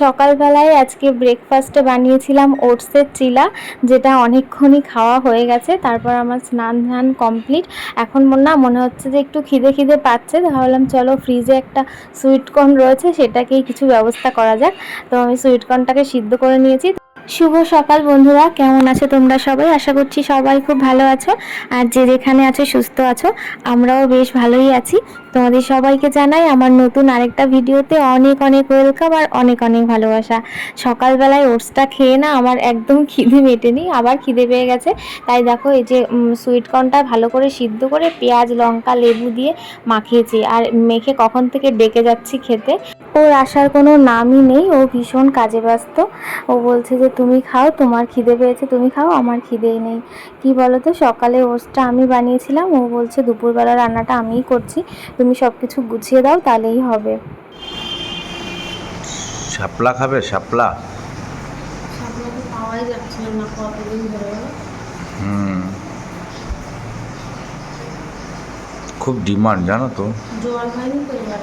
সকালবেলায় আজকে ব্রেকফাস্টে বানিয়েছিলাম ওটসের চিলা, যেটা অনেকক্ষণই খাওয়া হয়ে গেছে। তারপর আমার স্নান ধান কমপ্লিট এখন না, মনে হচ্ছে যে একটু খিদে খিদে পাচ্ছে। ভাবলাম, চলো ফ্রিজে একটা সুইটকর্ন রয়েছে, সেটাকেই কিছু ব্যবস্থা করা যাক। তো আমি সুইটকর্নটাকে সিদ্ধ করে নিয়েছি। শুভ সকাল বন্ধুরা, কেমন আছো তোমরা সবাই? আশা করছি সবাই খুব ভালো আছো। আর যে যেখানে আছো, সুস্থ আছো, আমরাও বেশ ভালোই আছি। তোমাদের সবাইকে জানাই আমার নতুন আরেকটা ভিডিওতে অনেক অনেক ওয়েলকাম আর অনেক অনেক ভালোবাসা। সকালবেলায় ওটসটা খেয়ে না আমার একদম খিদে মেটেনি, আবার খিদে পেয়ে গেছে। তাই দেখো, এই যে সুইটকর্নটা ভালো করে সিদ্ধ করে পেঁয়াজ, লঙ্কা, লেবু দিয়ে মাখিয়েছি। আর মেখে কখন থেকে ডেকে যাচ্ছি খেতে? ওর আসার কোনো নামই নেই ও ভীষণ কাজে ব্যস্ত। ও বলছে যে তুমি খাও তোমার খিদে পেয়েছে তুমি খাও আমার খিদেই নেই। কি বলো তো সকালে ওটসটা আমি বানিয়েছিলাম ও বলছে দুপুরবেলা রান্নাটা আমিই করছি তুমি সব কিছু গুছিয়ে দাও তাহলেই হবে। শাপলা খাবে শাপলা? পাওয়াই যাচ্ছিল না কতদিন ধরে? হুম। খুব ডিমান্ড জানো তো? জল তো এবার?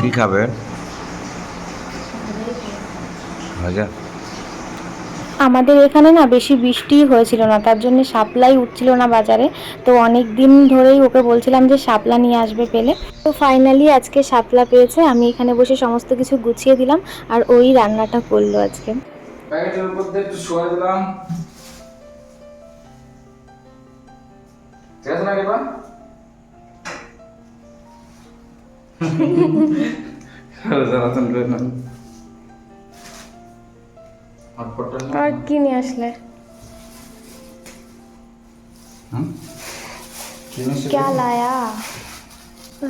কি খাবে? ভাজা? আমাদের এখানে না বেশি বৃষ্টি হয়েছিল না তার জন্য শাপলাই উঠছিল না বাজারে। তো অনেক দিন ধরেই ওকে বলছিলাম যে শাপলা নিয়ে আসবে পেলে। তো ফাইনালি আজকে শাপলা পেয়েছে আমি এখানে বসে সমস্ত কিছু গুছিয়ে দিলাম আর ওই রান্নাটা করল আজকে। প্যাকেটের উপর দিয়ে একটু শোয়া দিলাম। ঠিক আছে না জ্বালাতন করে না আর কি নিয়ে আসলে?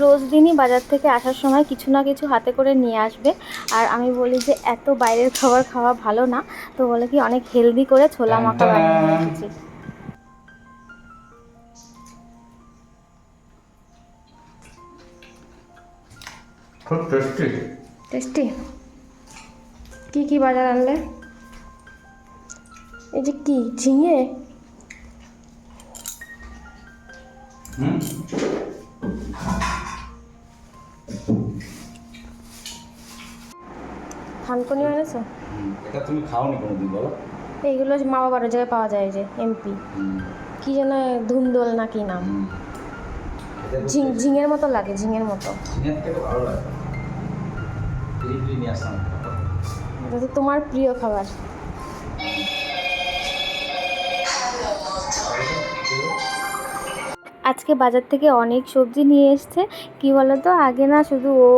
রোজ দিনই বাজার থেকে আসার সময় কিছু না কিছু হাতে করে নিয়ে আসবে। আর আমি বলি যে এত বাইরের খাবার খাওয়া ভালো না। তো বলে কি অনেক হেলদি করে ছোলা মাখা বানিয়ে নিয়ে খুব টেস্টি টেস্টি কি কি বাজার আনলে? এই যে কি ঝিঙে? থানকুনি এনেছো? এটা তুমি খাওনি কোনোদিন বলো। এইগুলো মা বাবার জায়গায় পাওয়া যায় যে এমপি কি যেন ধুমদোল না কি নাম। ঝিং ঝিঙের মতো লাগে ঝিঙের মতো। ঝিঙের থেকে ভালো লাগে। আসলাম। এটা তো তোমার প্রিয় খাবার। আজকে বাজার থেকে অনেক সবজি নিয়ে এসছে। কি বলতো, আগে না শুধু ও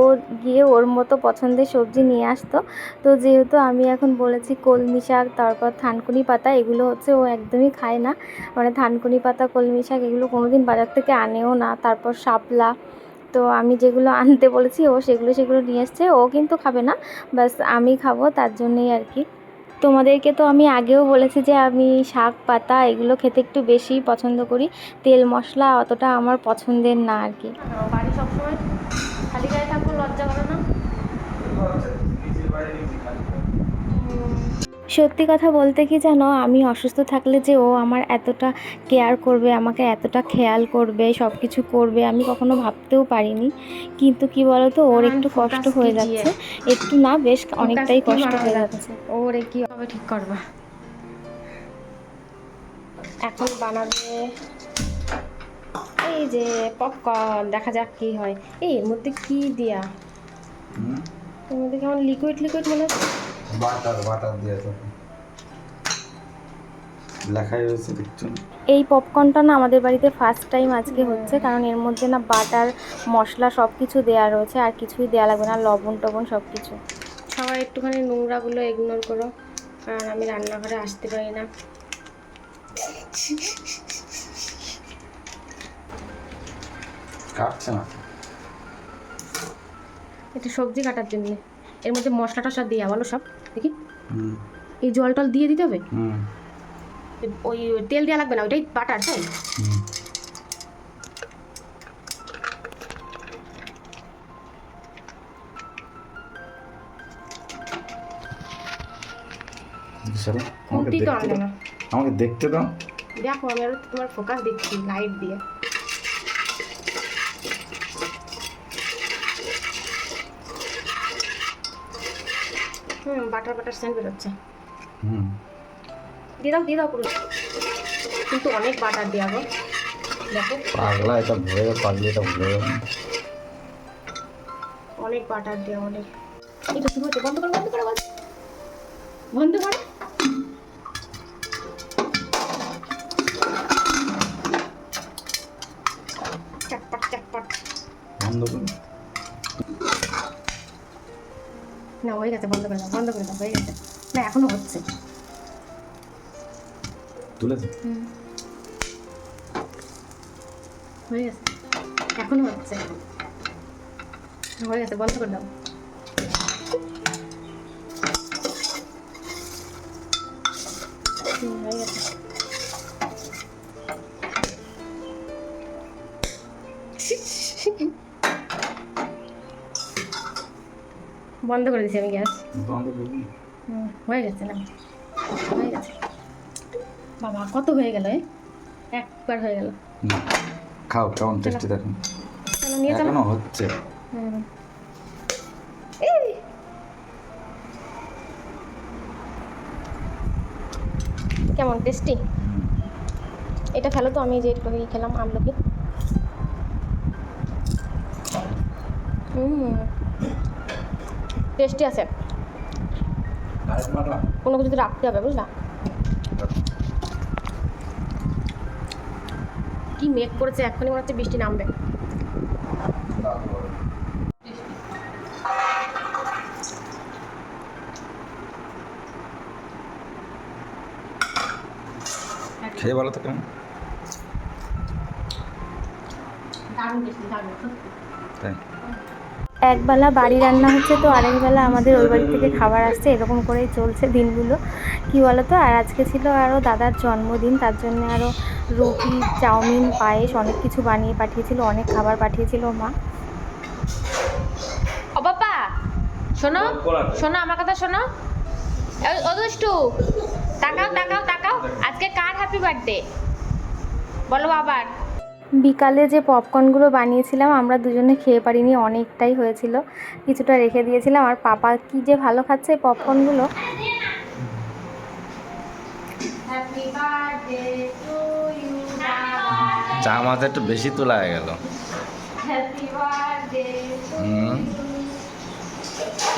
গিয়ে ওর মতো পছন্দের সবজি নিয়ে আসতো। তো যেহেতু আমি এখন বলেছি কলমি শাক, তারপর থানকুনি পাতা, এগুলো হচ্ছে ও একদমই খায় না। মানে থানকুনি পাতা, কলমি শাক, এগুলো কোনোদিন বাজার থেকে আনেও না। তারপর শাপলা তো আমি যেগুলো আনতে বলেছি, ও সেগুলো সেগুলো নিয়ে এসছে, ও কিন্তু খাবে না। বাস আমি খাব তার জন্যই আর কি। তোমাদেরকে তো আমি আগেও বলেছি যে আমি শাক, পাতা এগুলো খেতে একটু বেশি পছন্দ করি। তেল মশলা অতটা আমার পছন্দের না আর কি। বাড়ি সবসময় খালি গায়ে থাকব লজ্জা করে না সত্যি কথা বলতে কি জানো? আমি অসুস্থ থাকলে যে ও আমার এতটা কেয়ার করবে আমাকে এতটা খেয়াল করবে সব কিছু করবে আমি কখনো ভাবতেও পারিনি। কিন্তু কি বলতো? ওর একটু কষ্ট হয়ে যাচ্ছে। একটু না বেশ অনেকটাই কষ্ট হয়ে যাচ্ছে। ওর কি হবে ঠিক করবা? এখন বানাবে এই যে পপকর্ন দেখা যাক কি হয়। এই এর মধ্যে কি দিয়া? এর মধ্যে কেমন লিকুইড লিকুইড মনে হচ্ছে? বাটার বাটার দিয়ে তো। লেখাই রয়েছে দেখছেন এই পপকর্নটা না আমাদের বাড়িতে ফার্স্ট টাইম আজকে হচ্ছে কারণ এর মধ্যে না বাটার মশলা সব কিছু দেওয়া রয়েছে আর কিছুই দেওয়া লাগবে না লবণ টবণ সব কিছু সবাই একটুখানি নোংরাগুলো ইগনোর করো কারণ আমি রান্নাঘরে আসতে পারি না। কাটছে না? এটা সবজি কাটার জন্য। এর মধ্যে মশলা টশলা দেওয়া বলো সব। দেখি এই জল টল দিয়ে দিতে হবে ওই তেল দেওয়া লাগবে না ওইটাই বাটার তাই আমাকে দেখতে দাও দেখো আমি আর তোমার ফোকাস দেখছি লাইট দিয়ে হুম বাটার বাটার সেন্ট বেরোচ্ছে। হুম। দিয়ে দাও দিয়ে দাও পুরো। কিন্তু অনেক বাটার দেওয়া গো। দেখো। পাগলা এটা ভরে পাগলি এটা ভরে অনেক বাটার দেওয়া অনেক। তো শুরু হচ্ছে। বন্ধ করো বন্ধ করো বন্ধ করো। চটপট চটপট। বন্ধ করো। হয়ে গেছে বন্ধ করে দাও বন্ধ করে দাও হয়ে গেছে না এখনও হচ্ছে। তুলে হয়ে গেছে এখনও হচ্ছে। হয়ে গেছে বন্ধ করে দাও। বন্ধ করে দিছি আমি গ্যাস। হয়ে গেছে না? হয়ে গেছে। বাবা কত হয়ে গেল? একবার হয়ে গেল। খাও কেমন টেস্টি দেখো। চলো নিয়ে চলো। হচ্ছে। কেমন টেস্টি? এটা খেলো তো আমি যে একটু খেলাম আমলকি। হুম। টেস্টি আছে। কোনো কিছু রাখতে হবে বুঝলা? কি মেঘ করেছে এক্ষুনি মনে হচ্ছে বৃষ্টি নামবে। খেয়ে ভালো তো কেমন দারুণ টেস্টি দারুণ তাই একবেলা বাড়ি রান্না হচ্ছে তো আরেক বেলা আমাদের ওই বাড়ি থেকে খাবার আসছে এরকম করেই চলছে দিনগুলো। কি বলো তো আর আজকে ছিল আরও দাদার জন্মদিন তার জন্য আরও রুটি চাউমিন পায়েস অনেক কিছু বানিয়ে পাঠিয়েছিল অনেক খাবার পাঠিয়েছিল মা। ও বাবা শোনো শোনো আমার কথা শোনো। ও দুষ্টু তাকাও তাকাও তাকাও। আজকে কার হ্যাপি বার্থডে বলো আবার বিকালে যে পপকর্নগুলো বানিয়েছিলাম আমরা দুজনে খেয়ে পারিনি অনেকটাই হয়েছিল। কিছুটা রেখে দিয়েছিলাম। আর পাপা কি যে ভালো খাচ্ছে পপকর্নগুলো। চা মাথা একটু বেশি তোলা হয়ে গেল।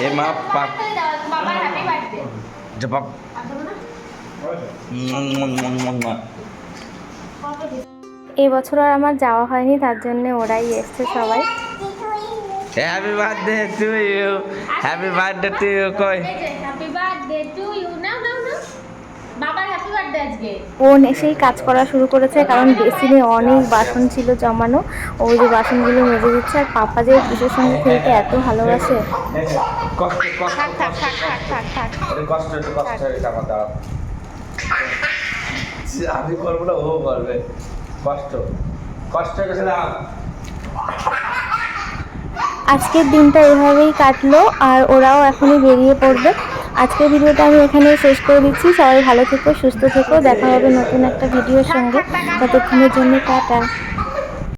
এ মা যে এবছর আর আমার যাওয়া হয়নি তার জন্য ওরাই এসছে সবাই। Happy birthday to you happy birthday to you কই? Happy birthday to you now now now. বাবার হ্যাপি বার্থডে আজকে। বোন এসেই কাজ করা শুরু করেছে কারণ বেসিনে অনেক বাসন ছিল জমানো। ওই যে বাসনগুলো মেজে দিচ্ছে আর পাপা যে পুজোর সঙ্গে খেলতে এত ভালোবাসে। কষ্ট কষ্ট থাক থাক থাক থাক থাক। থাক কষ্ট কষ্ট এটা আমার দাঁড়াও। আমি করব না ও করবে। কষ্ট। কষ্ট গেছিলাম। আজকের দিনটা এভাবেই কাটলো আর ওরাও এখনই বেরিয়ে পড়বে। আজকের ভিডিওটা আমি এখানে শেষ করে দিচ্ছি। সবাই ভালো থেকো, সুস্থ থেকো। দেখা হবে নতুন একটা ভিডিওর সঙ্গে। ততক্ষণের জন্য টাটা।